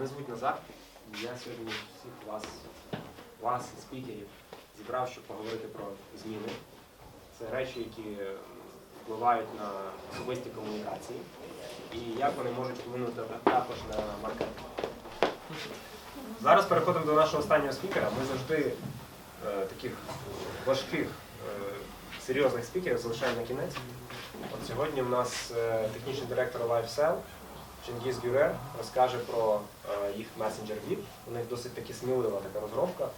Мене звуть Назар. Я сьогодні всіх вас, вас, спікерів, зібрав, щоб поговорити про зміни. Це речі, які впливають на особисті комунікації і як вони можуть вплинути також на маркетинг. Зараз переходимо до нашого останнього спікера. Ми завжди е, таких важких, е, серйозних спікерів залишаємо на кінець. От сьогодні у нас е, технічний директор LiveSell Чингіз Гюрер розкаже про е, їх месенджер VIP. У них досить таки смілива така розробка.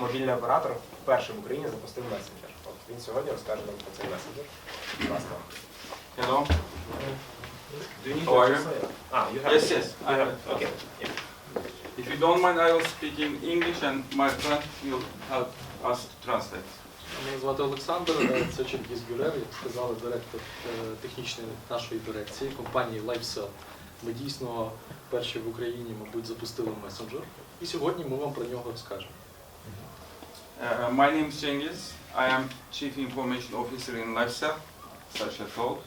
Мобільний оператор вперше в Україні запустив месенджер. От він сьогодні розкаже нам про цей месенджер. Ласка. Hello. Do you need How are to you? say it? Ah, you have Yes, yes. You have it. Okay. Yeah. If you don't mind, I will speak in English and my friend will help us to translate. Мене звати Олександр, е, це Чингіз Гюрер, як сказали, директор е, технічної нашої дирекції компанії LiveSell. Ми дійсно перші в Україні, мабуть, запустили месенджер. І сьогодні ми вам про нього розкажемо. Uh, my name is Cengiz. I am Chief Information Officer in LifeCell, such as told.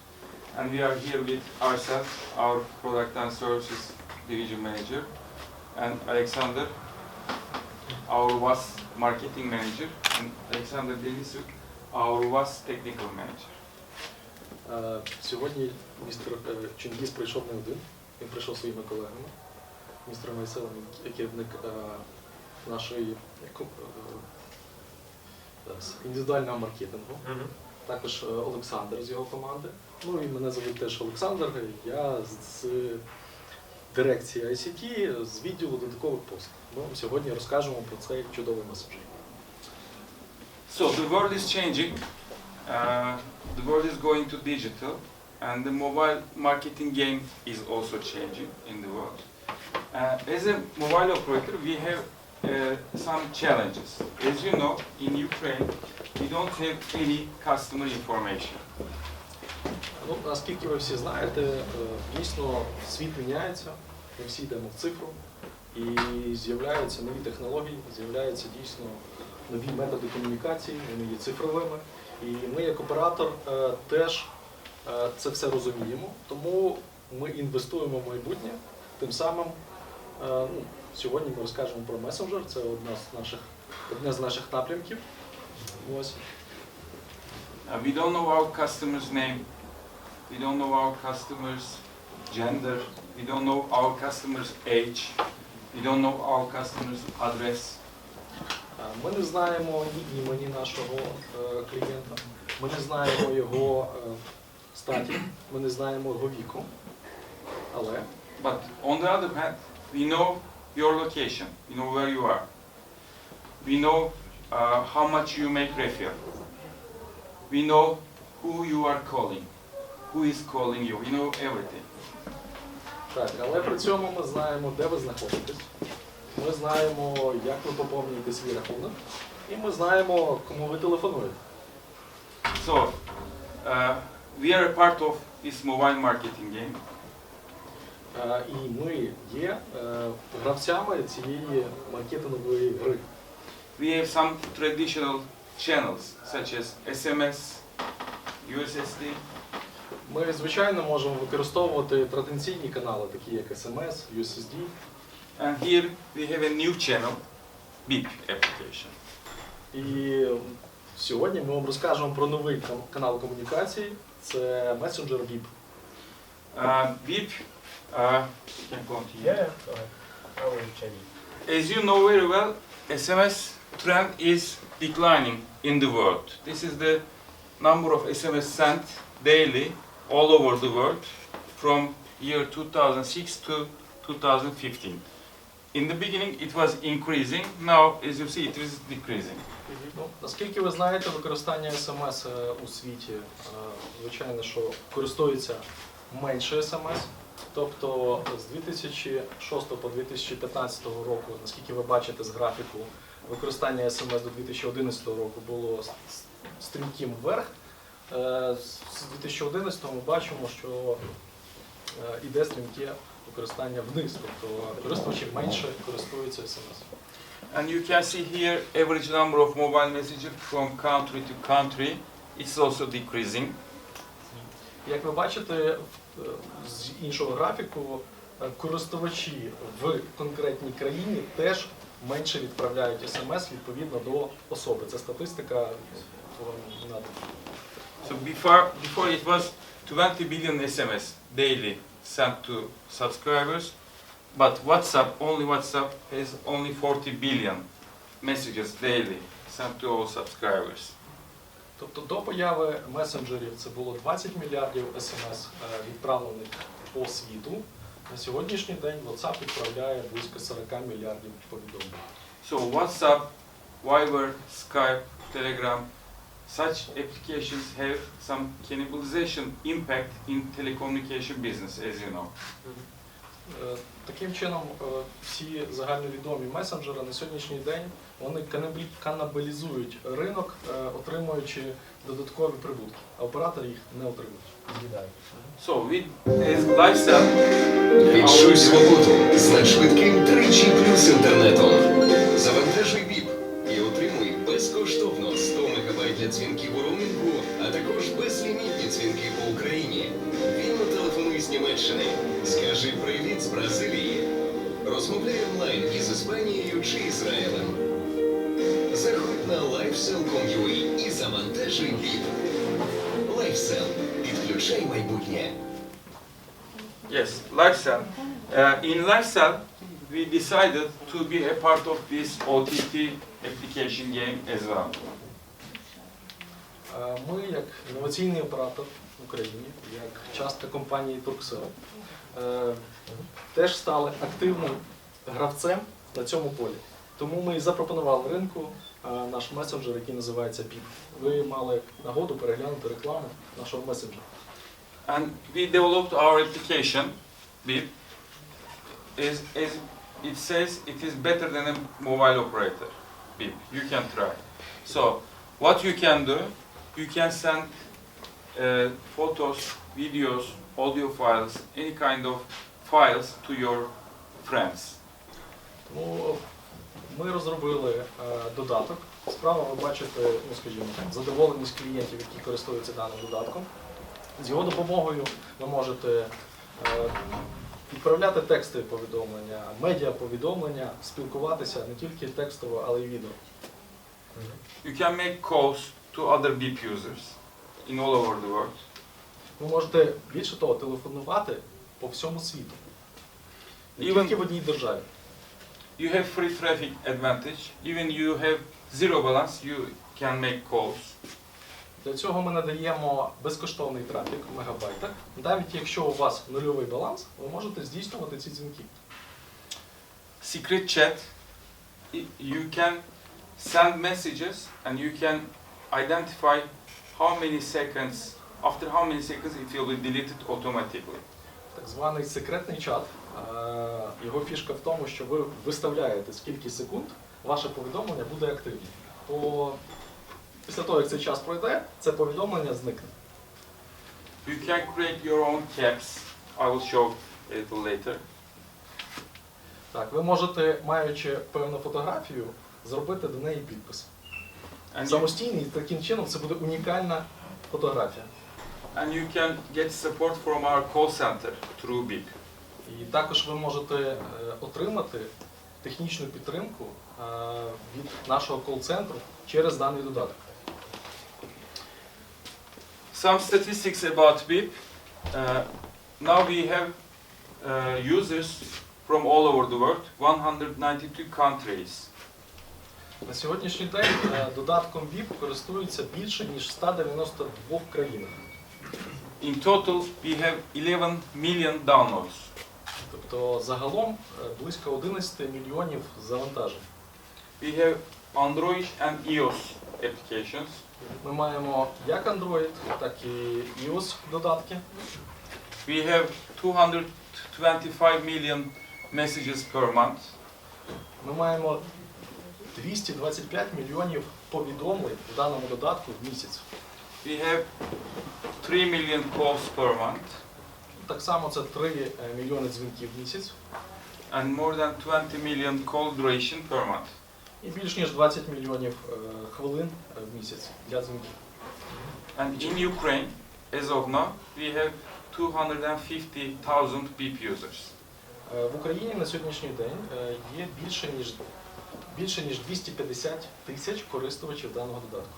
And we are here with ourselves, our Product and Services Division Manager, and Alexander, our WAS Marketing Manager, and Alexander Denisuk, our WAS Technical Manager. Е, Сьогодні містер е, Чингіз прийшов не один, він прийшов своїми колегами. Містер Майселом, керівник е, нашої е, індивідуального маркетингу. Також е, Олександр з його команди. Ну і мене звуть теж Олександр. Я з, дирекції ICT, з відділу додаткових послуг. Ми вам сьогодні розкажемо про цей чудовий меседжер. So the world is changing. Uh, the world is going to digital, and the mobile marketing game is also changing in the world. Uh, as a mobile operator, we have uh, some challenges. As you know, in Ukraine, we don't have any customer information. Ну, наскільки ви всі знаєте, е, дійсно світ міняється, ми всі йдемо в цифру, і з'являються нові технології, з'являються дійсно нові методи комунікації, вони є цифровими. І ми, як оператор, е, теж це все розуміємо, тому ми інвестуємо в майбутнє. Тим самим е, ну, сьогодні ми розкажемо про месенджер, це одна з наших, одне з наших напрямків. Ось. Uh, we don't know our customer's name, we don't know our customer's gender, we don't know our customer's age, we don't know our customer's address. Е, Ми не знаємо ні імені нашого е, клієнта, ми не знаємо його е, статі, ми не знаємо його віку. Але But on the other hand, we know your location, we know where you are. We know uh, how much you make refer. We know who you are calling, who is calling you. We know everything. так, але при цьому ми знаємо, де ви знаходитесь. Ми знаємо, як ви поповнюєте свій рахунок, і ми знаємо, кому ви телефонуєте. So, uh, we are a part of this mobile marketing game. І ми є е, гравцями цієї маркетингової гри. We have some traditional channels such as SMS, USSD, Ми, звичайно, можемо використовувати традиційні канали, такі як SMS, USSD. and here we have a new channel, BIP application. І сьогодні ми вам розкажемо про новий канал комунікації. Це месенджер VIP. Uh, BIP, uh, you can continue. Yeah, yeah, go ahead. I will change it. As you know very well, SMS trend is declining in the world. This is the number of SMS sent daily all over the world from year 2006 to 2015. In the beginning, it was increasing. Now, as you see, it is decreasing. Ну, наскільки ви знаєте, використання смс е, у світі, е, звичайно, що користується менше смс. Тобто з 2006 по 2015 року, наскільки ви бачите з графіку, використання смс до 2011 року було стрімким вверх. Е, З 2011 ми бачимо, що е, іде стрімке використання вниз, тобто користувачі менше користуються смс. And you can see here average number of mobile messages from country to country. It's also decreasing. Як ви бачите, е, з іншого графіку, е, користувачі в конкретній країні теж менше відправляють смс відповідно до особи. Це статистика. So before, before it was 20 billion SMS daily sent to subscribers, but WhatsApp, only WhatsApp has only 40 billion messages daily sent to all subscribers. Тобто до появи месенджерів це було 20 мільярдів смс е, відправлених по світу. На сьогоднішній день WhatsApp відправляє близько 40 мільярдів повідомлень. So WhatsApp, Viber, Skype, Telegram, such applications have some cannibalization impact in telecommunication business, as you know. Е, Таким чином, е, всі загальновідомі месенджери на сьогоднішній день вони канабалізують ринок, е, отримуючи додаткові прибутки, а оператори їх не отримують. So with as lifestyle, Відчуй свободу з надшвидким 3G плюс інтернетом. Завантажуй ВІП Німеччини. Скажи привіт з Бразилії. Розмовляй онлайн із Іспанією чи Ізраїлем. Заходь на livesell.com.ua і завантажуй ВІП. LifeSell. Підключай майбутнє. Yes, lifestyle. Uh, in lifestyle, we decided to be a part of this OTT application game as well. Е, Ми, як інноваційний оператор Україні, як частка компанії е, теж стали активним гравцем на цьому полі. Тому ми запропонували ринку е, наш месенджер, який називається PIP. Ви мали нагоду переглянути рекламу нашого месенджера. And we developed our application, BIP, is, is it says it is better than a mobile operator, BIP. You can try. So, what you can do, you can send uh, photos, videos, audio files, any kind of files to your friends. Тому ми розробили е, додаток. Справа ви бачите, ну скажімо задоволеність клієнтів, які користуються даним додатком. З його допомогою ви можете е, відправляти текстові повідомлення, медіа повідомлення, спілкуватися не тільки текстово, але й відео. You can make calls to other BIP users in all over the world. Ви можете більше того телефонувати по всьому світу, не тільки в одній державі. You have free traffic advantage. Even you have zero balance, you can make calls. Для цього ми надаємо безкоштовний трафік в мегабайтах. Навіть якщо у вас нульовий баланс, ви можете здійснювати ці дзвінки. Secret chat, you can send messages and you can identify how many seconds, after how many seconds it will be deleted automatically. Так званий секретний чат. Е, Його фішка в тому, що ви виставляєте скільки секунд ваше повідомлення буде активним. По... Після того, як цей час пройде, це повідомлення зникне. You can create your own caps. I will show little later. Так, ви можете, маючи певну фотографію, зробити до неї підпис. And you, Самостійний, таким чином це буде унікальна фотографія. and you can get support from our call center through BIP. І також ви можете е, отримати технічну підтримку е, від нашого кол-центру через даний додаток. Some statistics about BIP. Uh, now we have uh, users from all over the world, 192 countries. На сьогоднішній день е, додатком VIP користуються більше ніж 192 країнах. In total, we have 11 million downloads. Тобто загалом е, близько 11 мільйонів завантажень. We have Android and iOS applications. Ми маємо як Android, так і iOS додатки. We have 225 million messages per month. Ми маємо 225 мільйонів повідомлень в даному додатку в місяць. We have 3 million calls per month Так само це 3 е, мільйони дзвінків в місяць and more than 20 million call duration per month. і більш ніж 20 мільйонів е, хвилин е, в місяць для дзвінків. And in Ukraine, as of now, we have 250,000 BIP users. В Україні на сьогоднішній день є більше ніж більше ніж 250 тисяч користувачів даного додатку.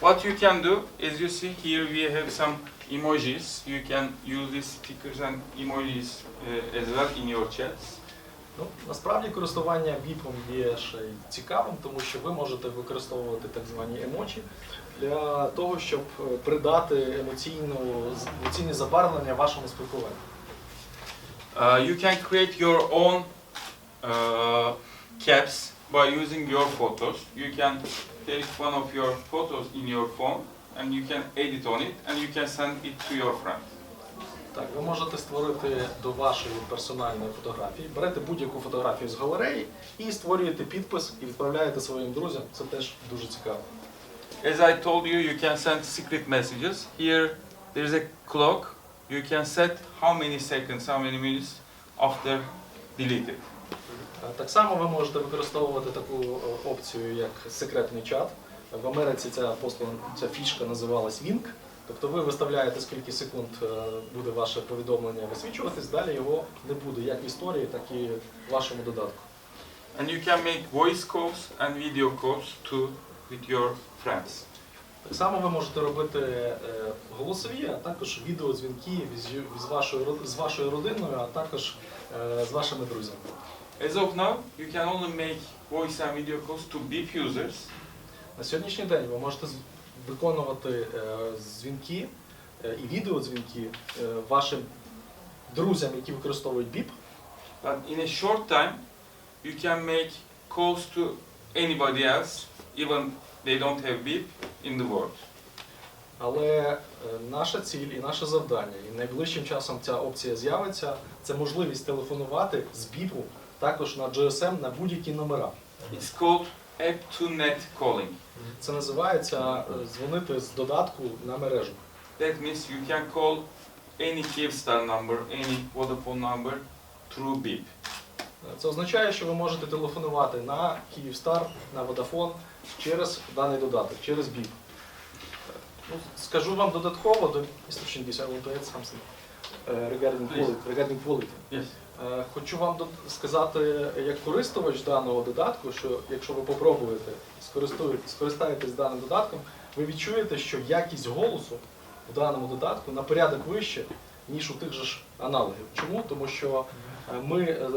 What you can do is you see here we have some emojis. You can use these stickers and emojis uh, as well in your chats. Ну, насправді користування біпом є ще й цікавим, тому що ви можете використовувати так звані емочі для того, щоб е, придати емоційну, емоційне забарвлення вашому спілкуванню. Uh, you can create your own uh, caps by using your photos. You can take one of your photos in your phone and you can edit on it and you can send it to your friends. Так, ви можете створити до вашої персональної фотографії, берете будь-яку фотографію з галереї і створюєте підпис і відправляєте своїм друзям. Це теж дуже цікаво. As I told you, you can send secret messages. Here, there is a clock. You can set how many seconds, how many minutes after deleted. Е, Так само ви можете використовувати таку е, опцію, як секретний чат. В Америці ця послуга, ця фішка називалась Wink. Тобто ви виставляєте, скільки секунд е, буде ваше повідомлення висвічуватись, далі його не буде як в історії, так і в вашому додатку. And you can make voice calls and video calls too with your friends. Так само ви можете робити голосові, а також відеодзвінки з- вашою, з вашою родиною, а також з вашими друзями. As of now, you can only make voice and video calls to BIP users. На сьогоднішній день ви можете виконувати е, дзвінки е, і відеодзвінки е, вашим друзям, які використовують БІП. But in a short time, you can make calls to anybody else, even they don't have BIP in the world. Але наша ціль і наше завдання, і найближчим часом ця опція з'явиться, це можливість телефонувати з БІПу також на GSM на будь-які номера. It's called app-to-net calling. Це називається е, дзвонити з додатку на мережу. That means you can call any Kyivstar number, any Vodafone number through BIP. Це означає, що ви можете телефонувати на Kyivstar, на Vodafone через даний додаток, через БІП. Ну, скажу вам додатково, до. Chingis, I want regarding Please. quality. Regarding quality. Yes. Е, Хочу вам дод- сказати, як користувач даного додатку, що якщо ви попробуєте скористує- скористаєтесь даним додатком, ви відчуєте, що якість голосу в даному додатку на порядок вище, ніж у тих же ж аналогів. Чому? Тому що е, ми е,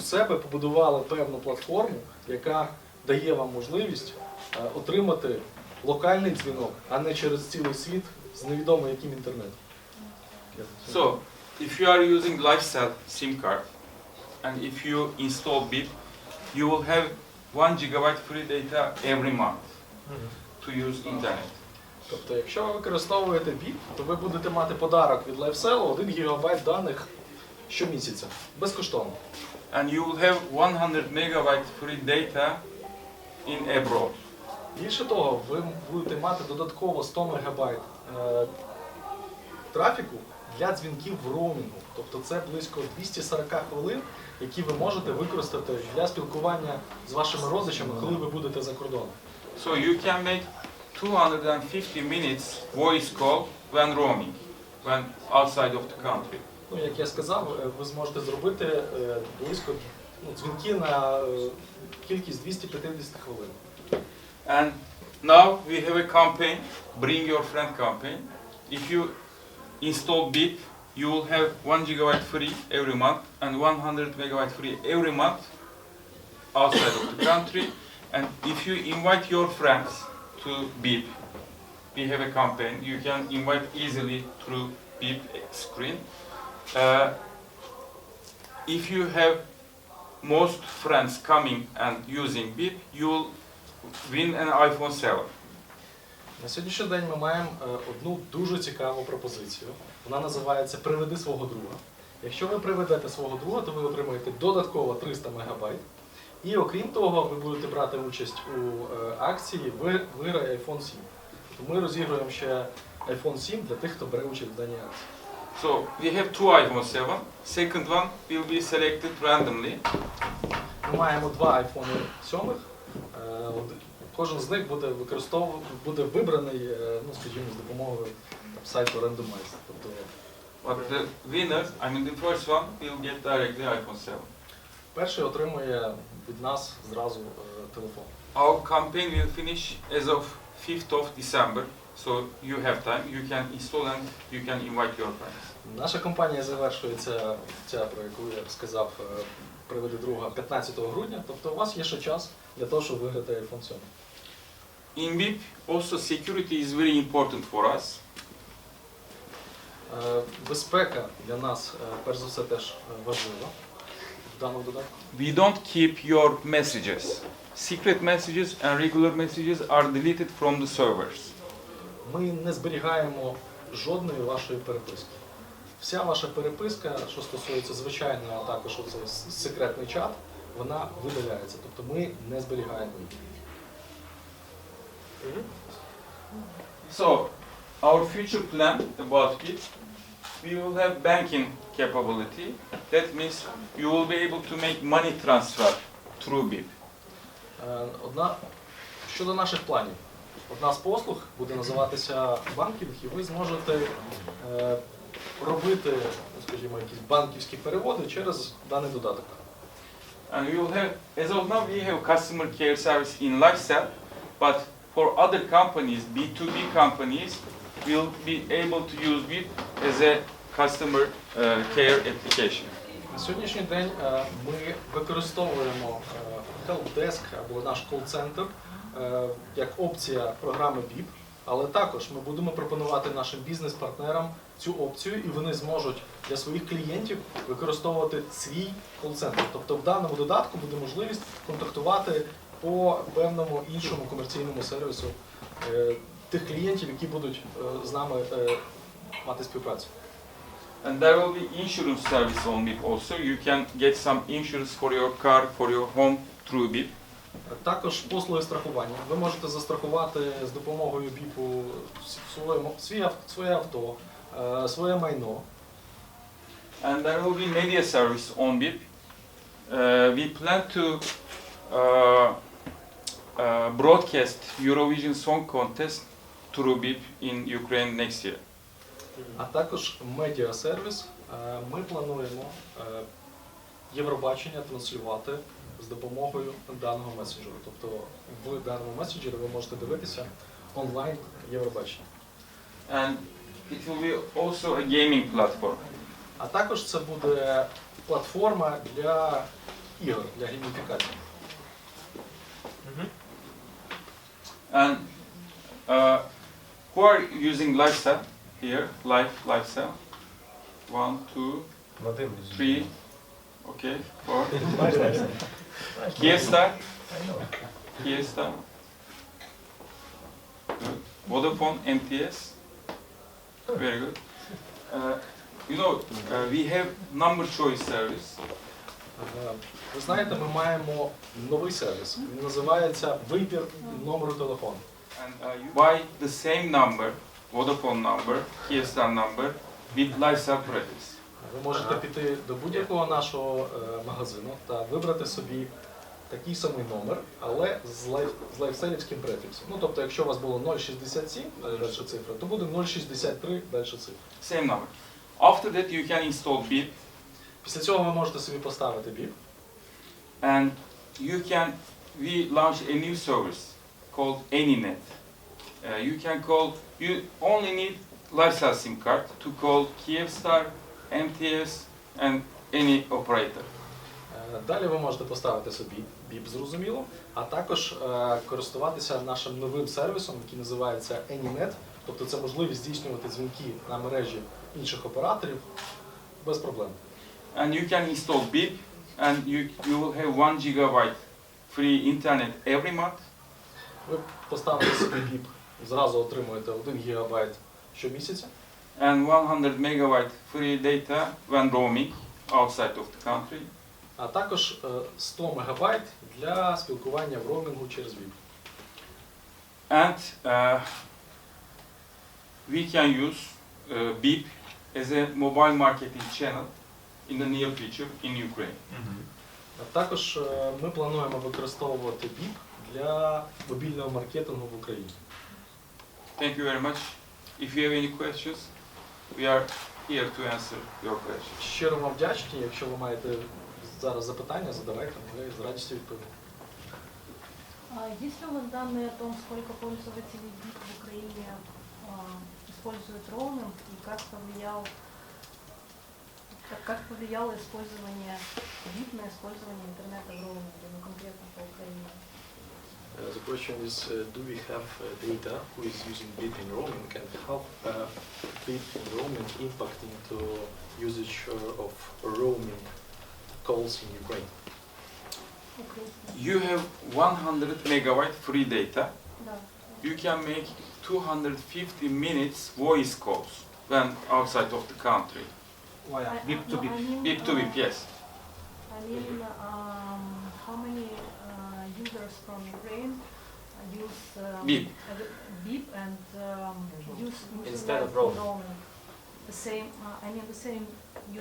у себе побудували певну платформу, яка дає вам можливість е, отримати локальний дзвінок, а не через цілий світ з невідомо яким інтернетом. So, if you are using LifeCell SIM card and if you install BIP, you will have 1 gigabyte free data every month to use internet. Тобто, якщо ви використовуєте BIP, то ви будете мати подарок від LifeCell 1 ГБ даних щомісяця, безкоштовно. And you will have 100 megabyte free data in abroad. Більше того, ви будете мати додатково 100 МБ е, трафіку для дзвінків в роумінгу. Тобто це близько 240 хвилин, які ви можете використати для спілкування з вашими родичами, коли ви будете за кордоном. So you can make 250 minutes voice call when roaming, when outside of the country. Ну, як я сказав, е, ви зможете зробити е, близько ну, дзвінки на е, кількість 250 хвилин. And now we have a campaign, bring your friend campaign. If you install BIP, you will have 1 gigabyte free every month and 100 megabyte free every month outside of the country. And if you invite your friends to BIP, we have a campaign. You can invite easily through BIP screen. Uh, if you have most friends coming and using BIP, you will win an iPhone 7. На сьогоднішній день ми маємо е, одну дуже цікаву пропозицію. Вона називається Приведи свого друга. Якщо ви приведете свого друга, то ви отримаєте додатково 300 МБ. І окрім того, ви будете брати участь у е, акції «Ви- Виграй iPhone 7. Тобто ми розігруємо ще iPhone 7 для тих, хто бере участь в даній акції. So we have two iPhone 7. Second one will be selected randomly. Ми маємо два iPhone 7. Е, Кожен з них буде використовувати, буде вибраний, е, ну, скажімо, з допомогою там, сайту Randomize. Тобто But the winner, I mean the first one, will get directly iPhone 7. Перший отримує від нас зразу е, телефон. Our campaign will finish as of 5th of December, so you have time. You can install and you can invite your friends. Наша компанія завершується, ця про яку я сказав, е, приведе друга 15 грудня, тобто у вас є ще час для того, щоб виграти iPhone 7. In BIP, also security is very important for us. Е, Безпека для нас, е, перш за все, теж е, важлива в даному додатку. We don't keep your messages. Secret messages and regular messages are deleted from the servers. Ми не зберігаємо жодної вашої переписки. Вся ваша переписка, що стосується звичайної, а також оцей с- секретний чат, вона видаляється. Тобто ми не зберігаємо її. So, our future plan about BIP, we will have banking capability. That means you will be able to make money transfer through BIP. Е, Одна щодо наших планів. Одна з послуг буде називатися банкінг, і ви зможете е, робити, ну, скажімо, якісь банківські переводи через даний додаток. And we will have, as of now, we have customer care service in LifeCell, but for other companies, B2B companies, will be able to use BIP as a customer uh, care application. На сьогоднішній день е, ми використовуємо е, helpdesk або наш кол-центр як опція програми BIP, але також ми будемо пропонувати нашим бізнес-партнерам цю опцію, і вони зможуть для своїх клієнтів використовувати свій кол-центр. Тобто в даному додатку буде можливість контактувати по певному іншому комерційному сервісу е, тих клієнтів, які будуть е, з нами е, мати співпрацю. And there will be insurance service on BIP also. You can get some insurance for your car, for your home through BIP. Також послуги страхування. Ви можете застрахувати з допомогою БІПу своє, авто, своє майно. And there will be media service on BIP. Uh, we plan to uh, uh, broadcast Eurovision Song Contest through BIP in Ukraine next year. А також медіасервіс. Е, Ми плануємо е, Євробачення транслювати з допомогою даного месенджеру. Тобто в даному месенджері ви можете дивитися онлайн Євробачення. And it will be also a gaming platform. А також це буде платформа для ігор, для гейміфікації. And uh, who are using lifestyle here? Life, lifestyle. One, two, three. Okay, four. Kiesta. Kiesta. Good. Vodafone, MTS. Very good. Uh, you know, uh, we have number choice service. Е, Ви знаєте, ми маємо новий сервіс. Він називається Вибір номеру телефону. Uh, the same number, Vodafone number, Kyivstar number, with LiveCell prefix. Ви можете піти до будь-якого нашого е, магазину та вибрати собі такий самий номер, але з, лайф, з лайфселівським префіксом. Ну тобто, якщо у вас було 067 далі цифра, то буде 063 далі цифра. Same number. After that, you can install BIP Після цього ви можете собі поставити біп. and you can we launch a new service called AnyNet. Uh, you can call you only need lifestyle SIM card to call Kyivstar, MTS, and any operator. Е, Далі ви можете поставити собі біп, зрозуміло, а також е, користуватися нашим новим сервісом, який називається AnyNet. Тобто це можливість здійснювати дзвінки на мережі інших операторів без проблем. And you can install BIP, and you you will have one gigabyte free internet every month. Ви поставите собі біп, зразу отримуєте 1 ГБ щомісяця, and 100 megabyte free data when roaming outside of the country. а також е, 100 МБ для спілкування в роумінгу через біп. And uh, we can use uh, BIP as a mobile marketing channel in the near future in Ukraine. А також е, ми плануємо використовувати біп для мобільного маркетингу в Україні. Thank you very much. If you have any questions, we are here to answer your question. Щиро вам вдячні. Якщо ви маєте зараз запитання, задавайте, ми з радістю відповімо. А Есть ли у вас данные о том, сколько пользователей ВИП в Украине а, используют роуминг и как повлиял как, как повлияло использование ВИП на использование интернета в роуминге, ну конкретно по Украине? Uh, the question is, uh, do we have uh, data who is using BIP in roaming and how uh, BIP in roaming impacting to usage uh, of roaming calls in Ukraine? Украинские. You have 100 megabyte free data. Да. You can make 250 minutes voice calls when outside of the country. I- Beep to no, beep, I mean, beep to uh, beep, yes. I mean, um, how many uh, users from Ukraine uh, use um, Beep. uh, beep and um, use Instead of internet roaming. The same, uh, I mean, the same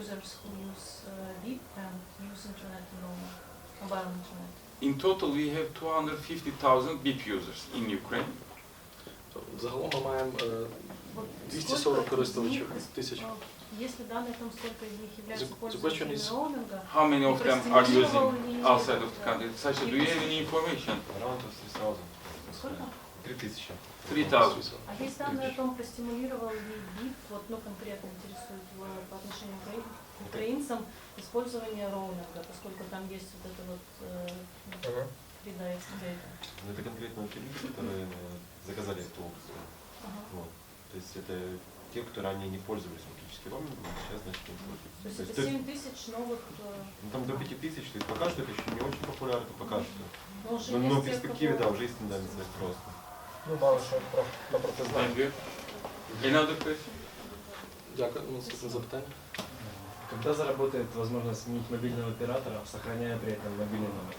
users who use uh, beep and use internet in roaming, mobile internet. In total, we have 250,000 BIP users in Ukraine. То Загалом ми маємо е, Вот 240 сколько из користувачів них, тисяч. э, Есть ли данные о том, сколько из них являются The- the question пользователями is- роуминга? How many of them are using outside of the country? Sasha, do you have any information? Around of 3000. Сколько? 3000. 3000. А есть данные о том, простимулировал ли ВИП, вот, ну, конкретно интересует по отношению к укра- к украинцам, использование роуминга, поскольку там есть вот это вот э. Ну, это конкретно люди, которые э, заказали эту опцию. Ага. Вот. То есть это те, кто ранее не пользовались фактически роумингом, сейчас значит им пользуются. То есть То это есть, 7 тысяч новых, э, ну, там до 5000, то есть пока что это еще не очень популярно, пока что. но Но, есть но в перспективе, да, уже есть тенденция к росту. Ну, мало що про, про, про це Thank you. Another question? Дякую. Наступне запитання. Когда заработает возможность сменить мобильного оператора, сохраняя при этом мобильный номер?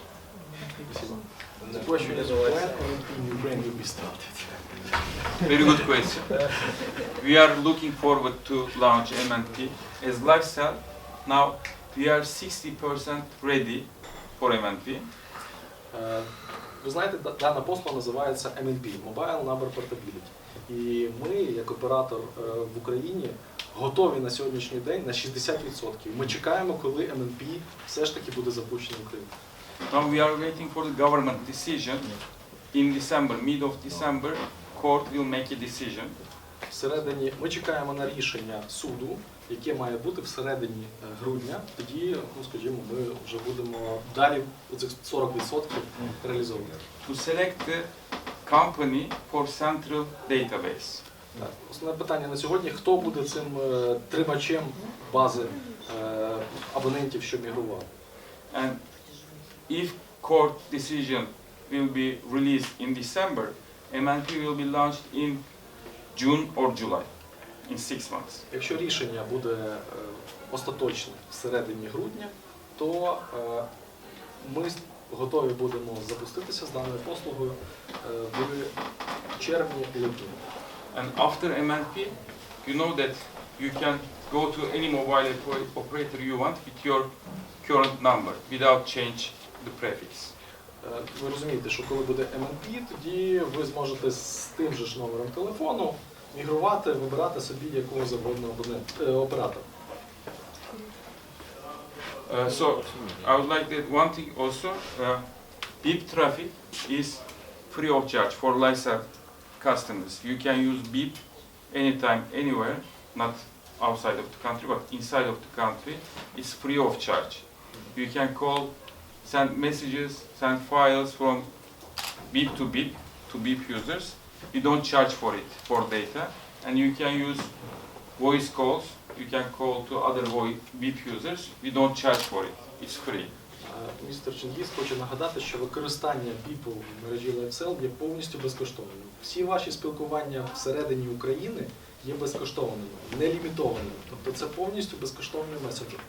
The question is when in Ukraine will be started? Very good question. We are looking forward to launch MNP. As LifeCell, now we are 60% ready for MNP. Е, Ви знаєте, да- дана послуга називається MNP – Mobile Number Portability. І ми, як оператор е, в Україні, готові на сьогоднішній день на 60%. Ми чекаємо, коли MNP все ж таки буде запущений в Україні. Now we are waiting for the government decision. In December, mid of December, court will make a decision. Всередині ми чекаємо на рішення суду, яке має бути всередині е, грудня. Тоді, ну скажімо, ми вже будемо далі цих 40% реалізовувати. to select the company for central database. Так, Основне питання на сьогодні: хто буде цим е, тримачем бази е, абонентів, що мігрували? And if court decision will be released in December, MNP will be launched in June or July, in six months. Якщо рішення буде е, остаточне всередині грудня, то е, ми готові будемо запуститися з даною послугою е, в червні-липні. And after MNP, you know that you can go to any mobile oper- operator you want with your current number without change the prefix. Е, Ви розумієте, що коли буде MNP, тоді ви зможете з тим же ж номером телефону мігрувати, вибирати собі якого завгодно е, оператора. Uh, so I would like that one thing also, uh, beep traffic is free of charge for license customers. You can use beep anytime, anywhere, not outside of the country, but inside of the country. It's free of charge. You can call, send messages, send files from beep to beep to beep users. You don't charge for it, for data. And you can use voice calls. You can call to other beep users. We don't charge for it. It's free. Містер Чингіс хоче нагадати, що використання БІПу в мережі LifeCell є повністю безкоштовним. Всі ваші спілкування всередині України є безкоштовними, нелімітованими. Тобто це повністю безкоштовний меседжер.